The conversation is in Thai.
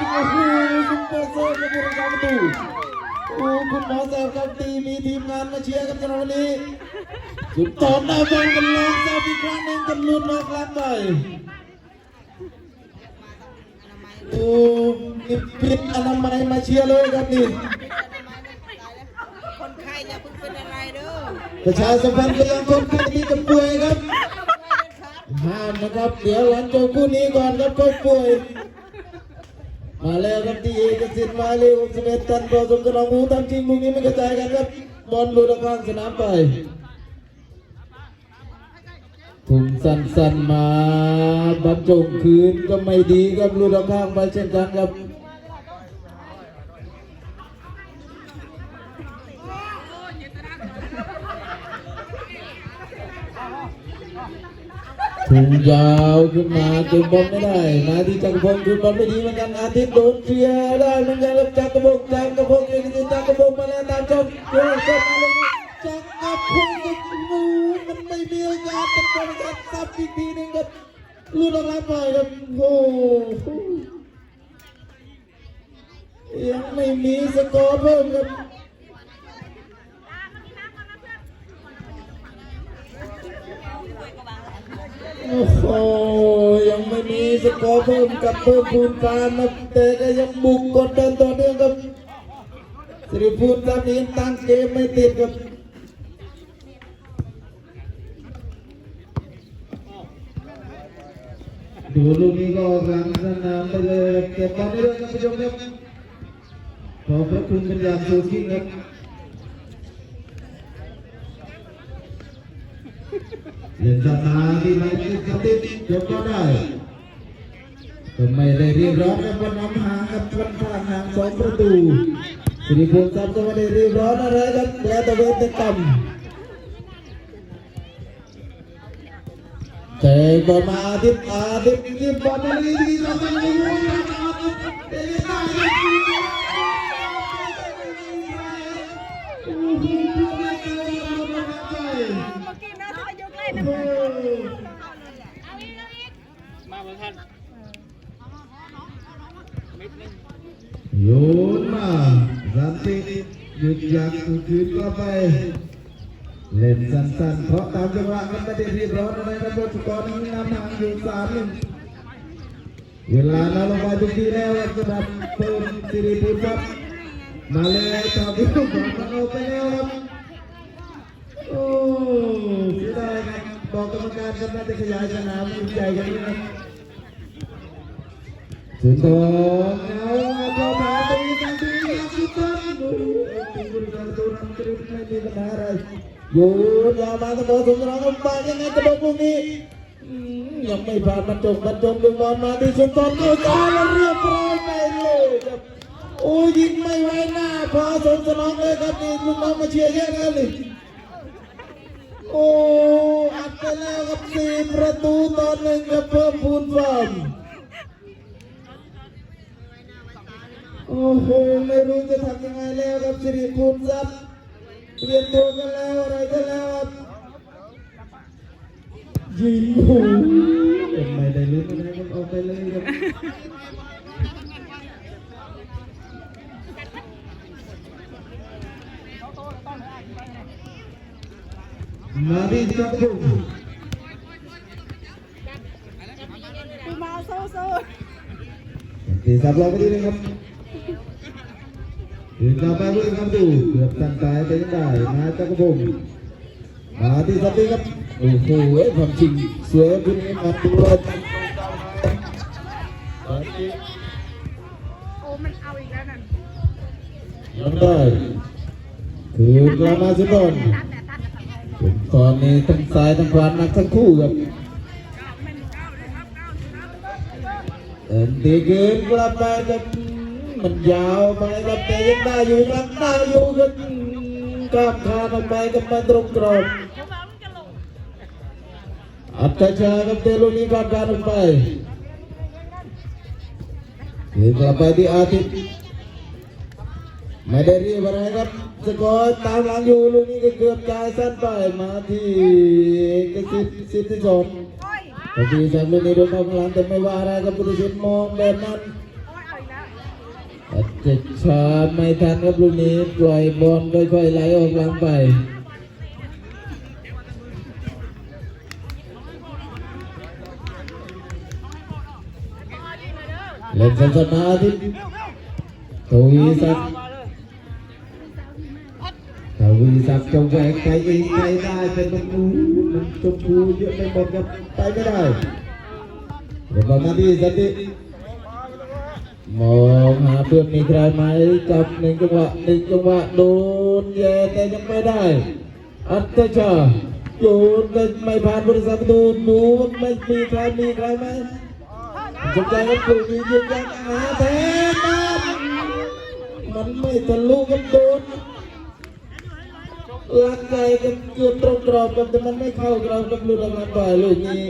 โอ้โหซุปเปอร์เซอร์กับผู้รักษาประตูโอ้คุณหมอแซวครับตีมีทีมงานมาเชียร์กันสำหรับวันนี้สุดตอนได้บอลกันลองแซวอีกครั้งหนึงกันลุ้นออกหลังไปโอ้นี่พิษอนามัยมาเชียร์เลยครับนี่คนไข้อย่าเพิ่งเป็นอะไรเด้อประชาสัมพันธ์ไปยังคนไข้ที่จะป่วยครับห้ามนะครับเดี๋ยวหลังจบคู่นี้ก่อนครับคนป่วย มาแล้วครับที่เอกสิทธิ์มาเลย61ตันผสมกับน้องหูตามจริงลูกนี้ไม่กระจายกันครับบอลลูดกข้างสนามไปถุงสั้นๆมาบรรจงคืนก็ไม่ดีครับลูดกข้างไปเช่นกันครับ ถุงยาวขึ้นมาเก็บบอลไม่ได้นาที่จักรพงศ์คืนบอลไม่ดีเหมือนกันอาทิตย์โดนเคลียร์ได้เหมือนกันแล้วจักรพงศ์จักรพงศ์เอกสิทธิ์จักรพงศ์มาแล้วตามชมโยนเข้ามาเลยจักรพงศ์กับมูมันไม่มีโอกาสตะโกนกันซับอีกทีหนึ่งครับลูดออกหลังไปครับโอ้ยังไม่มีสกอร์เพิ่มครับ โอ้โหยังไม่มีสกอร์เพิ่มกับเพิ่มพูนฟานนะแต่ก็ยังบุกกดดันต่อเนื่องครับสิริพูนตอนนี้ตั้งเกมไม่ติดครับดูลูกนี้ก็กลางสนามไปเลยเก็บบอลได้ด้วยครับผู้ชมครับขอบพระคุณเป็นอย่างสูงยิ่งครับ เล่นสตาร์ที่ไหนติดติดยกก็ได้ก็ไม่ได้เรียบร้อยครับวันน้ำห่างกับวันข้างห่างสองประตูสิริพงษ์ซับก็ไม่ได้เรียบร้อยอะไรครับแล้วแต่เวทแต่ต่ำเตะบอลมาทิตย์อาทิตย์ที่บอลมาลีที่เราไม่รู้อาทิตย์เตะได้ เหมือนกันเม็ดนึงโยนมาสันติหยุดยักคืนก็ไป เล่นสั้นๆเพราะตามจังหวะมันไม่ได้รีบร้อนอะไรนะบอลสกอร์นี้นำห่างอยู่สามหนึ่งเวลาเราลงไปทุกทีแล้วสำหรับเพิ่มสิริพุทธมาเลยต่อที่บอลมันเอาไปแล้วครับโอ้เสียดายครับบอกกรรมการครับน่าจะขยายสนามอุ่นใจกันนิ ดนึงสุดทองเอาเข้ามาตีกันตีกันสุดทองดูตีกันกันตัวนั้นกระดิ่งไม่มีปัญหาอะไรโยนยามาตะโกนสุดทองลงไปยังไงกระโดดลูกนี้ยังไม่ผ่านบรรจงบรรจงดึงบอลมาที่สุดทองเอาจาแล้วเรียบร้อยไปเลยครับโอ้ยิงไม่ไว้หน้าพอสมสนองเลยครับนี่ลูกน้องมาเชียร์เยอะกันเลยโอ้อัดไปแล้วครับสี่ประตูต่อหนึ่งครับเพิ่มพูนฟอร์ม โอ้โหไม่รู้จะทำยังไงแล้วครับสิริภูมิทรัพย์เปลี่ยนตัวกันแล้วอะไรกันแล้วครับยิงโอ้โหไม่ได้ลุ้นอะไรมันออกไปเลยครับมาที่จักรพงบุมาโซ่โซ่ตีสับเราไปดีเลยครับ ถึงกลับไปเพื่อนครับดูเกือบตั้งตายไปยังได้มาจักรพงศ์มาที่สับดีครับโอ้โหความจริงสวยคุณเอ็มอัดตัวโอ้มันเอาอีกแล้วนั่นยังได้คือกลับมาสุดบอลตอนนี้ทั้งซ้ายทั้งขวาหนักทั้งคู่ครับเอ็นตีเกินกลับไปครับ มันยาวไปครับแต่ยังได้อยู่ยังได้อยู่ครับกล้ามคานออกไปกับมาตรงกรอบอัตชาครับเตลุนี้กล้ามคานออกไปคือกลับไปที่อาทิตย์ไม่ได้เรียกอะไรครับสกอร์ตามหลังอยู่ลูกนี้ก็เกือบจ่ายสั้นไปมาที่เอกสิทธิ์สิทธิชนโอ้ยพอดีจากลูกนี้โดนเข้าข้างหลังแต่ไม่ว่าอะไรครับผู้ตัดสินมองแบบนั้น เจะชาร์จไม่ทันครับลูกนี้ปล่อยบอลค่อยๆไหลออกหลังไปเล่นสนสนาที่ทวีศักดิ์ทวีศักดิ์จะแหวกไปเองไปได้เป็นประตูมันชมพูเยอะไปหมดครับไปไม่ได้เดี๋ยวมาที่สติ มองหาเพื่อนมีใครไหมจับหนึ่งจังหวะหนึ่งจังหวะโดนแย่แต่ยังไม่ได้ อัตชาโยนแต่ไม่ผ่านบริษัทประตูหนูไม่มีใครมีใครไหมสนใจก็ปลูกมียืนยันหาแทนมันไม่ทะลุกันโดนลักไก่กันเกือบตรงกรอบกับแต่มันไม่เข้ากรอบกับลูกออกมาปล่อยลูกนี้